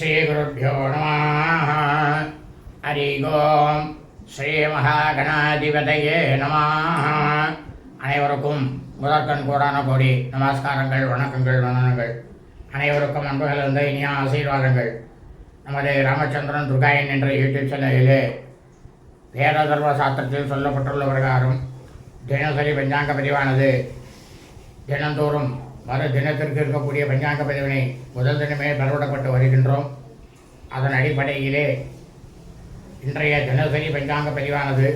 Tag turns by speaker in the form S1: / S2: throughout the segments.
S1: ஸ்ரீகுருப்போ நம ஹரி ஓம் ஸ்ரீ மகாகணாதிபதையே நம அனைவருக்கும் முதற்கண் கூடான கோடி நமஸ்காரங்கள் வணக்கங்கள் வந்தனங்கள். அனைவருக்கும் அன்புகள் இருந்த இனிய ஆசீர்வாதங்கள். நமது ராமச்சந்திரன் துர்காயன் என்ற யூடியூப் சேனலிலே வேததர்வ சாத்திரத்தில் சொல்லப்பட்டுள்ள பிரகாரம் தினசரி பஞ்சாங்க பதிவானது. தினந்தோறும் மறு தினத்திற்கு இருக்கக்கூடிய பஞ்சாங்க பதிவினை முதல் தினமே பரவிடப்பட்டு வருகின்றோம். அதன் அடிப்படையிலே இன்றைய தினசரி பஞ்சாங்க பதிவானது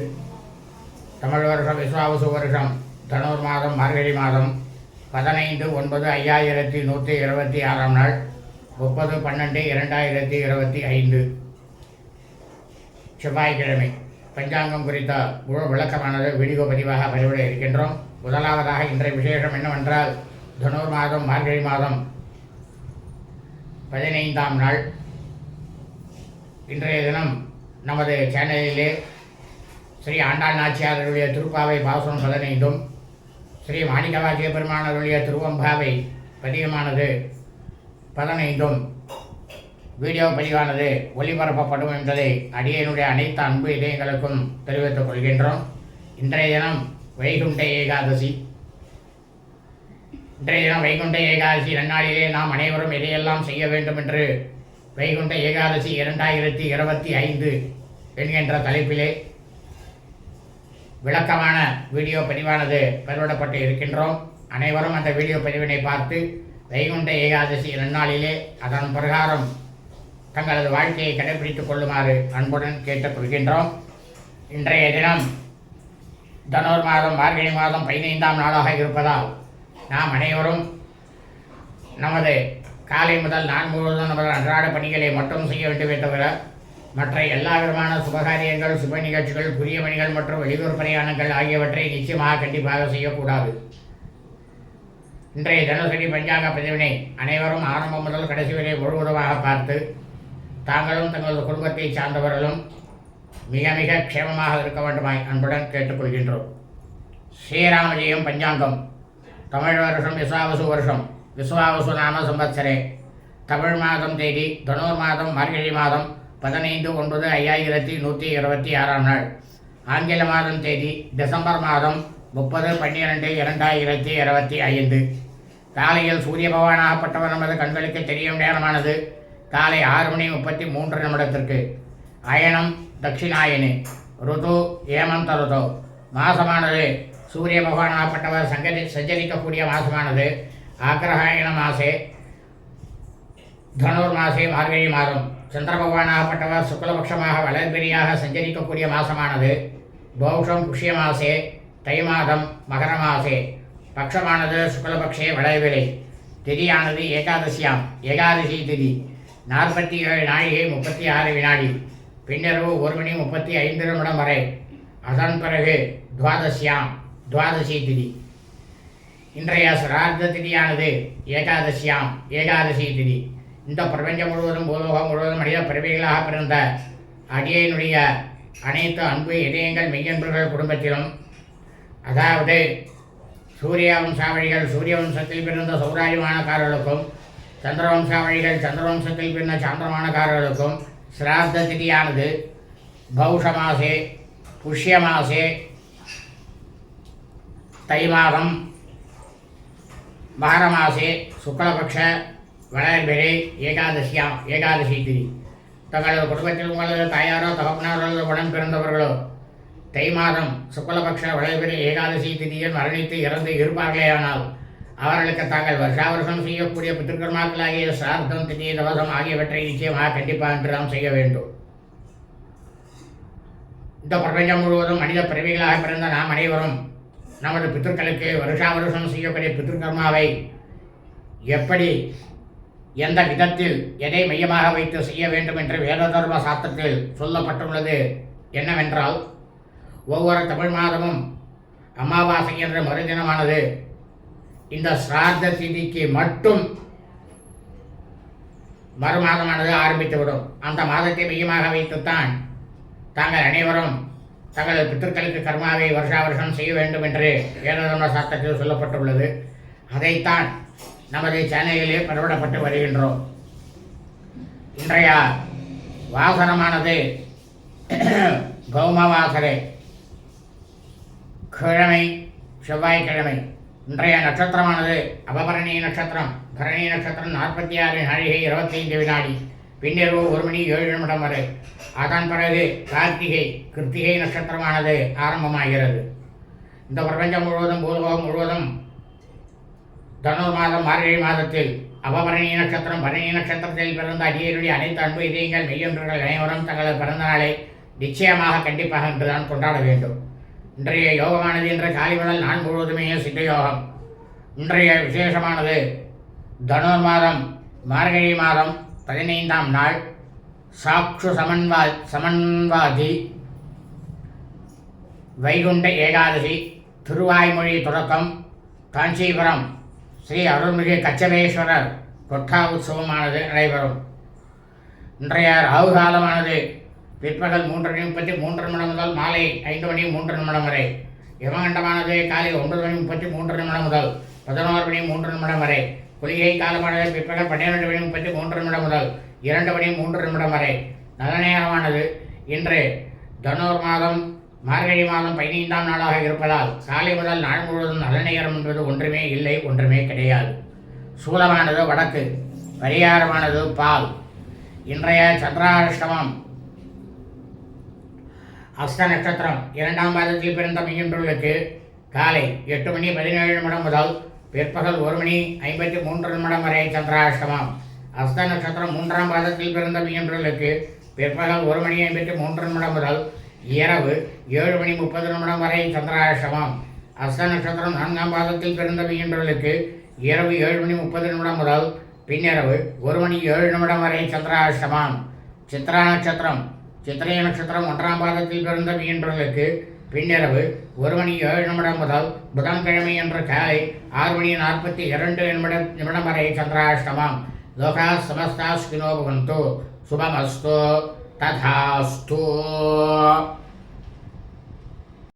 S1: தமிழ் வருஷம் விஸ்வாவசு வருஷம் தனூர் மாதம் மார்கழி மாதம் பதினைந்து ஒன்பது ஐயாயிரத்தி நூற்றி இருபத்தி ஆறாம் நாள் முப்பது பன்னெண்டு இரண்டாயிரத்தி இருபத்தி ஐந்து. செவ்வாய்க்கிழமை பஞ்சாங்கம் குறித்த முழு விளக்கமானது வீடியோ பதிவாக பதிவிட இருக்கின்றோம். முதலாவதாக இன்றைய விசேஷம் என்னவென்றால் தனுர் மாதம் மார்கழி மாதம் பதினைந்தாம் நாள். இன்றைய தினம் நமது சேனலிலே ஸ்ரீ ஆண்டாள் நாச்சியாரருடைய திருப்பாவை பாசனம் பதினைந்தும் ஸ்ரீ மாணிக்கவாசிய பெருமானருடைய திருவம்பாவை பதியமானது பதினைந்தும் வீடியோ பதிவானது ஒளிபரப்பப்படும் என்பதை அடியனுடைய அனைத்து அன்பு இதயங்களுக்கும் தெரிவித்துக் கொள்கின்றோம். இன்றைய தினம் வைகுண்ட ஏகாதசி. இன்றைய தினம் வைகுண்ட ஏகாதசி நன்னாளிலே நாம் அனைவரும் எதையெல்லாம் செய்ய வேண்டும் என்று வைகுண்ட ஏகாதசி இரண்டாயிரத்தி இருபத்தி ஐந்து என்கின்ற தலைப்பிலே விளக்கமான வீடியோ பதிவானது பெருவிடப்பட்டு இருக்கின்றோம். அனைவரும் அந்த வீடியோ பதிவினை பார்த்து வைகுண்ட ஏகாதசி நன்னாளிலே அதன் பிரகாரம் தங்களது வாழ்க்கையை கடைபிடித்துக் கொள்ளுமாறு அன்புடன் கேட்டுக்கொள்கின்றோம். இன்றைய தினம் தனோர் மாதம் மார்கழி மாதம் பதினைந்தாம் நாளாக இருப்பதால் நாம் அனைவரும் நமது காலை முதல் நான் முழுவதும் நமது அன்றாட பணிகளை மட்டும் செய்ய வேண்டுமே தவிர மற்ற எல்லா விதமான சுபகாரியங்கள் சுப நிகழ்ச்சிகள் புதிய பணிகள் மற்றும் வெளியூர் பிரயாணங்கள் ஆகியவற்றை நிச்சயமாக கண்டிப்பாக செய்யக்கூடாது. இன்றைய தினசரி பஞ்சாங்க பதிவினை அனைவரும் ஆரம்பம் முதல் கடைசி வரை முழுவதுமாக பார்த்து தாங்களும் தங்களது குடும்பத்தை சார்ந்தவர்களும் மிக மிக க்ஷேமமாக இருக்க வேண்டுமாய் அன்புடன் கேட்டுக்கொள்கின்றோம். ஸ்ரீராமஜெயம் பஞ்சாங்கம். தமிழ் வருஷம் விஸ்வாவசு வருஷம் விஸ்வாவசு நாம சம்பத்சரே தமிழ் மாதம் தேதி தனுர் மாதம் மார்கழி மாதம் பதினைந்து ஒன்பது ஐயாயிரத்தி நூற்றி இருபத்தி ஆறாம் நாள். ஆங்கில மாதம் தேதி டிசம்பர் மாதம் முப்பது பன்னிரெண்டு இரண்டாயிரத்தி இருபத்தி ஐந்து. காலையில் சூரிய பகவானாகப்பட்டவர் நமது கண்களுக்கு தெரியும் நேரமானது காலை ஆறு மணி முப்பத்தி மூன்று நிமிடத்திற்கு. அயனம் தட்சிணாயனி ருது ஏமம் தருதோ. மாசமானது சூரிய பகவானாகப்பட்டவர் சங்கரி சஞ்சரிக்கக்கூடிய மாதமானது ஆக்ரஹாயண மாசே தனுர் மாசே மார்கழி மாதம். சந்திர பகவானாகப்பட்டவர் சுக்லபக்ஷமாக வளர்பிரியாக சஞ்சரிக்கக்கூடிய மாதமானது பௌஷம் புஷ்ய மாசே தை மாதம் மகர மாசே. பக்ஷமானது சுக்லபக்ஷே வளர்பிரை திதியானது ஏகாதசியாம். ஏகாதசி திதி. நாற்பத்தி ஏழு நாழிகை முப்பத்தி ஆறு வினாடி. பின்னரவு ஒரு மணி முப்பத்தி ஐந்து நிமிடம் வரை. அதன் பிறகு துவாதசியாம். துவாதசி திதி இன்றைய சிரார்த்த திதியானது ஏகாதசியாம் ஏகாதசி திதி இந்த பிரபஞ்சம் முழுவதும் பூலோகம் முழுவதும் மனித பிறவிகளாக பிறந்த அடியனுடைய அனைத்து அன்பு இதயங்கள் மெய்யன்பர்கள் குடும்பத்திலும் அதாவது சூரிய வம்சாவழிகள் சூரிய வம்சத்தில் பிறந்த சௌராரியமானக்காரர்களுக்கும் சந்திர வம்சாவழிகள் சந்திர வம்சத்தில் பிறந்த சாந்திரமானக்காரர்களுக்கும் சிரார்த்த திதியானது பௌஷ மாசே புஷ்ய மாசே தை மாதம் மகரமாசே சுக்லபக்ஷ வளர்பிறை ஏகாதசியாம் ஏகாதசி திதி. தங்களது குடும்பத்தில் உங்களது தாயாரோ தகப்பனாரோ உடன் பிறந்தவர்களோ தை மாதம் சுக்லபக்ஷ வளர்பிறை ஏகாதசி திதியில் மரணித்து இறந்து இருப்பார்களேயானால் அவர்களுக்கு தாங்கள் வருஷா வருஷம் செய்யக்கூடிய பித்திருக்கர்மாக்களாகிய சார்த்தம் திதி தவசம் ஆகியவற்றை நிச்சயமாக கண்டிப்பாக என்றுதான் நாம் செய்ய வேண்டும். இந்த பிரபஞ்சம் முழுவதும் மனித பிறவிகளாக பிறந்த நாம் அனைவரும் நமது பித்திருக்களுக்கு வருஷா வருஷம் செய்யக்கூடிய பித்திருக்கர்மாவை எப்படி எந்த விதத்தில் எதை மையமாக வைத்து செய்ய வேண்டும் என்று வேததர்ம சாஸ்திரத்தில் சொல்லப்பட்டுள்ளது என்னவென்றால் ஒவ்வொரு தமிழ் மாதமும் அமாவாசை என்ற மறுதினமானது இந்த சிரார்த்த திதிக்கு மட்டும் மறு மாதமானது ஆரம்பித்துவிடும். அந்த மாதத்தை மையமாக வைத்துத்தான் தாங்கள் அனைவரும் தங்கள் பித்தர்களுக்கு கர்மாவை வருஷா வருஷம் செய்ய வேண்டும் என்று வேததர்ம சாஸ்திரத்தில் சொல்லப்பட்டுள்ளது. அதைத்தான் நமது சேனலிலே பரவிடப்பட்டு வருகின்றோம். இன்றைய வாசனமானது கௌமவாசரை. கிழமை செவ்வாய்க்கிழமை. இன்றைய நட்சத்திரமானது அபபரணி நட்சத்திரம். பரணி நட்சத்திரம் நாற்பத்தி ஆறு நாழிகை இருபத்தைந்து வினாடி. பின்னிரவு ஒரு மணி ஏழு நிமிடம் வரை. அதன் பிறகு கார்த்திகை கிருத்திகை நட்சத்திரமானது ஆரம்பமாகிறது. இந்த பிரபஞ்சம் முழுவதும் பூலோகம் முழுவதும் தனுர் மாதம் மார்கழி மாதத்தில் அபபரணி நட்சத்திரம் பரணி நட்சத்திரத்தில் பிறந்த அடியருடைய அனைத்து அன்பு இதயங்கள் மெய்யொன்றுகள் அனைவரும் தங்களது பிறந்த நாளை நிச்சயமாக கண்டிப்பாக இன்றுதான் கொண்டாட வேண்டும். இன்றைய யோகமானது என்ற காலை முதல் நான் முழுவதுமே சித்த யோகம். இன்றைய விசேஷமானது தனுர் மாதம் மார்கழி மாதம் பதினைந்தாம் நாள் சாக்ஷு சமன்வா சமன்வாதி வைகுண்ட ஏகாதசி திருவாய்மொழி தொடக்கம் காஞ்சிபுரம் ஸ்ரீ அருள்மிகு கச்சபேஸ்வரர் கொட்டா உற்சவமானது நடைபெறும். இன்றைய ராகு காலமானது பிற்பகல் மூன்று மணி முப்பத்தி மூன்று நிமிடம் முதல் மாலை ஐந்து மணி மூன்று நிமிடம் வரை. யமகண்டமானது காலை ஒன்பது மணி முப்பத்தி மூன்று நிமிடம் முதல் பதினோரு மணி மூன்று நிமிடம் வரை. குளிகை காலமானது பிற்பகல் பன்னிரண்டு மணி முப்பத்தி மூன்று நிமிடம் முதல் இரண்டு மணி மூன்று நிமிடம் வரை நல்ல நேரமானது இன்று தனோர் மாதம் மார்கழி மாதம் பதினைந்தாம் நாளாக இருப்பதால் காலை முதல் நாள் முழுவதும் நல்ல நேரம் என்பது ஒன்றுமே இல்லை ஒன்றுமே கிடையாது. சூலமானது வடக்கு பரிகாரமானது பால். இன்றைய சந்திராஷ்டமம் அஸ்த நட்சத்திரம். இரண்டாம் மாதத்தில் பிறந்த மையன்றுகளுக்கு காலை எட்டு மணி பதினேழு நிமிடம் முதல் பிற்பகல் ஒரு மணி ஐம்பத்தி மூன்று நிமிடம் வரை சந்திராஷ்டமம். அஸ்த நட்சத்திரம் மூன்றாம் பாதத்தில் பிறந்த மீன்களுக்கு பிற்பகல் ஒரு மணி ஐம்பத்தி மூன்று நிமிடம் முதல் இரவு ஏழு மணி முப்பது நிமிடம் வரை சந்திராஷ்டமம். அஸ்த நட்சத்திரம் நான்காம் பாதத்தில் பிறந்த மீன்களுக்கு இரவு ஏழு மணி முப்பது நிமிடம் முதல் பின்னிரவு ஒரு மணி ஏழு நிமிடம் வரை சந்திராஷ்டமம். சித்ரா நட்சத்திரம். சித்திரை நட்சத்திரம் ஒன்றாம் பாதத்தில் பிறந்த மீன்களுக்கு பின்னிரவு ஒரு மணி ஏழு நிமிடம் முதல் புதன்கிழமை என்ற காலை ஆறு மணி நாற்பத்தி இரண்டு நிமிட நிமிடம் வரை சந்திராஷ்டமம். லோகா சமஸ்தா ஸ்கினோ பவந்து. சுபமஸ்து.